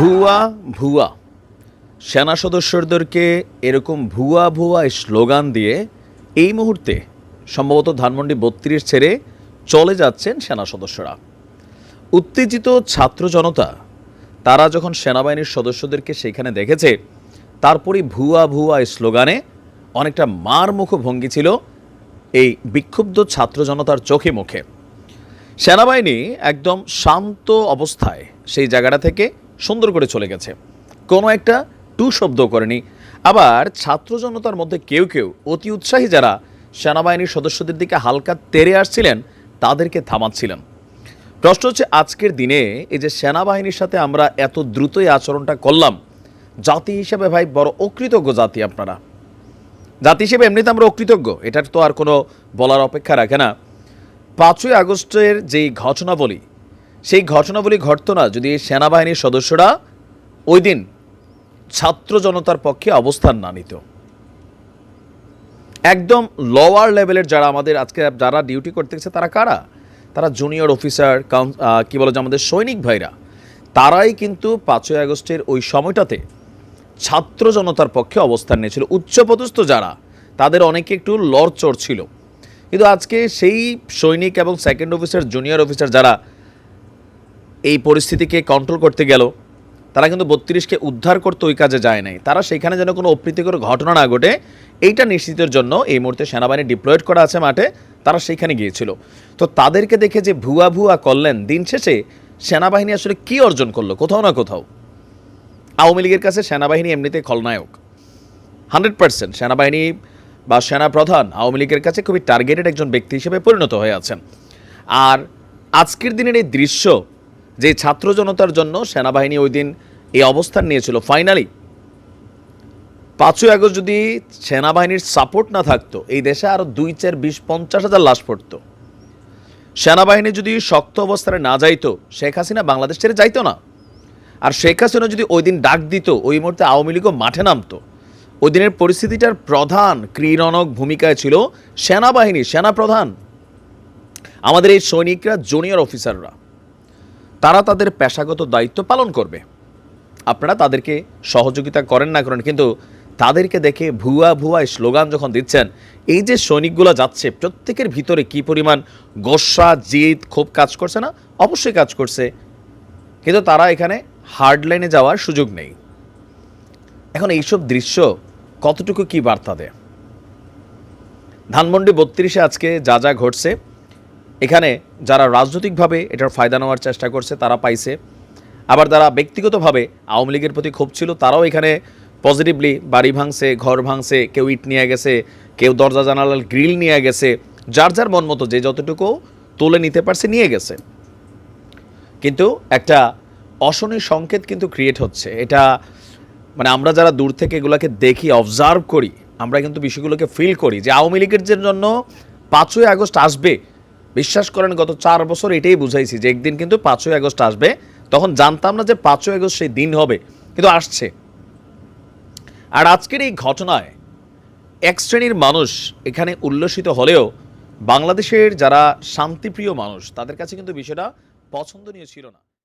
ভুয়া ভুয়া। সেনা সদস্যদেরকে এরকম ভুয়া ভুয়া স্লোগান দিয়ে এই মুহূর্তে সম্ভবত ধানমন্ডি বত্রিশ ছেড়ে চলে যাচ্ছেন সেনা সদস্যরা। উত্তেজিত ছাত্র জনতা, তারা যখন সেনাবাহিনীর সদস্যদেরকে সেখানে দেখেছে তারপরে ভুয়া ভুয়া স্লোগানে অনেকটা মারমুখ ভঙ্গি ছিল এই বিক্ষুব্ধ ছাত্র জনতার চোখে মুখে। সেনাবাহিনী একদম শান্ত অবস্থায় সেই জায়গাটা থেকে সুন্দর করে চলে গেছে। কোনো একটা টু শব্দ করেনি। আবার ছাত্র জনতার মধ্যে কেউ কেউ অতি উৎসাহী যারা সেনাবাহিনীর সদস্যদের দিকে হালকা তেরে আসছিলেন, তাদেরকে থামাচ্ছিলেন। প্রশ্ন হচ্ছে, আজকের দিনে এই যে সেনাবাহিনীর সাথে আমরা এত দ্রুতই আচরণটা করলাম, জাতি হিসেবে ভাই বড় অকৃতজ্ঞ জাতি আপনারা। জাতি হিসেবে এমনিতে আমরা অকৃতজ্ঞ, এটার তো আর কোনো বলার অপেক্ষা রাখে না। পাঁচই আগস্টের যেই ঘটনাবলী সেই ঘটনাবলী ঘটতো না। যদি সেনাবাহিনীর সদস্যরা ওই দিন ছাত্র জনতার পক্ষে অবস্থান না নিত। একদম লোয়ার লেভেলের যারা আমাদের আজকে যারা ডিউটি করতে গেছে, তারা কারা? তারা জুনিয়র অফিসার কি বলে যে আমাদের সৈনিক ভাইরা। তারাই কিন্তু পাঁচই আগস্টের ওই সময়টাতে ছাত্র জনতার পক্ষে অবস্থান নিয়েছিল। উচ্চপদস্থ যারা, তাদের অনেকে একটু লড়চড় ছিল। কিন্তু আজকে সেই সৈনিক এবং সেকেন্ড অফিসার জুনিয়র অফিসার যারা এই পরিস্থিতিকে কন্ট্রোল করতে গেল, তারা কিন্তু বত্রিশকে উদ্ধার করতে ওই কাজে যায় নাই। তারা সেখানে যেন কোনো অপ্রীতিকর ঘটনা না ঘটে, এইটা নিশ্চিতের জন্য এই মুহূর্তে সেনাবাহিনী ডিপ্লয়েড করা আছে মাঠে, তারা সেইখানে গিয়েছিল। তো তাদেরকে দেখে যে ভুয়া ভুয়া করলেন, দিন শেষে সেনাবাহিনী আসলে কি অর্জন করল, কোথাও না কোথাও? আওয়ামী লীগের কাছে সেনাবাহিনী এমনিতে খলনায়ক। হান্ড্রেড পার্সেন্ট সেনাবাহিনী বা সেনা প্রধান আওয়ামী লীগের কাছে খুবই টার্গেটেড একজন ব্যক্তি হিসেবে পরিণত হয়ে আছেন। আর আজকের দিনের এই দৃশ্য যে ছাত্র জনতার জন্য সেনাবাহিনী ওই দিন এই অবস্থান নিয়েছিল। ফাইনালি পাঁচই আগস্ট যদি সেনাবাহিনীর সাপোর্ট না থাকতো, এই দেশে আরও দুই চার বিশ পঞ্চাশ হাজার লাশ পড়তো। সেনাবাহিনী যদি শক্ত অবস্থানে না যাইতো, শেখ হাসিনা বাংলাদেশ ছেড়ে যাইতো না। আর শেখ হাসিনা যদি ওই দিন ডাক দিত, ওই মুহূর্তে আওয়ামী লীগও মাঠে নামতো। ওই দিনের পরিস্থিতিটার প্রধান ক্রীড়নক ভূমিকায় ছিল সেনাবাহিনী সেনা প্রধান আমাদের এই সৈনিকরা জুনিয়র অফিসাররা তারা তাদের পেশাগত দায়িত্ব পালন করবে। আপনারা তাদেরকে সহযোগিতা করেন না করেন, কিন্তু তাদেরকে দেখে ভুয়া ভুয়া স্লোগান যখন দিচ্ছেন, এই যে সৈনিকগুলো যাচ্ছে, প্রত্যেকের ভিতরে কি পরিমাণ গোসা, জিদ খুব কাজ করছে না? অবশ্যই কাজ করছে। কিন্তু তারা এখানে হার্ডলাইনে যাওয়ার সুযোগ নেই। এখন এইসব দৃশ্য কতটুকু কি বার্তা দেয়? ধানমন্ডি বত্রিশে আজকে যা যা ঘটছে এখানে যারা রাজনৈতিকভাবে এটার ফায়দা নেওয়ার চেষ্টা করছে, তারা পাইছে। আবার যারা ব্যক্তিগতভাবে আওয়ামী লীগের প্রতি ক্ষোভ ছিল, তারাও এখানে পজিটিভলি বাড়ি ভাঙছে, ঘর ভাঙছে, কেউ ইট নিয়ে গেছে, কেউ দরজা, জানালার গ্রিল নিয়ে গেছে, যার যার মন মতো যে যতটুকু তুলে নিতে পারছে নিয়ে গেছে। কিন্তু একটা অশনির সংকেত কিন্তু ক্রিয়েট হচ্ছে। এটা মানে আমরা যারা দূর থেকে এগুলোকে দেখি অবজার্ভ করি, আমরা কিন্তু বিষয়গুলোকে ফিল করি যে আওয়ামী লীগের জন্য পাঁচই আগস্ট আসবে। বিশ্বাস করেন, গত চার বছর এটাই বুঝাইছি যে একদিন কিন্তু পাঁচই আগস্ট আসবে। তখন জানতাম না যে পাঁচই আগস্ট সেই দিন হবে, কিন্তু আসছে। আর আজকের এই ঘটনায় এক শ্রেণির মানুষ এখানে উল্লসিত হলেও বাংলাদেশের যারা শান্তিপ্রিয় মানুষ, তাদের কাছে কিন্তু বিষয়টা পছন্দনীয় ছিল না।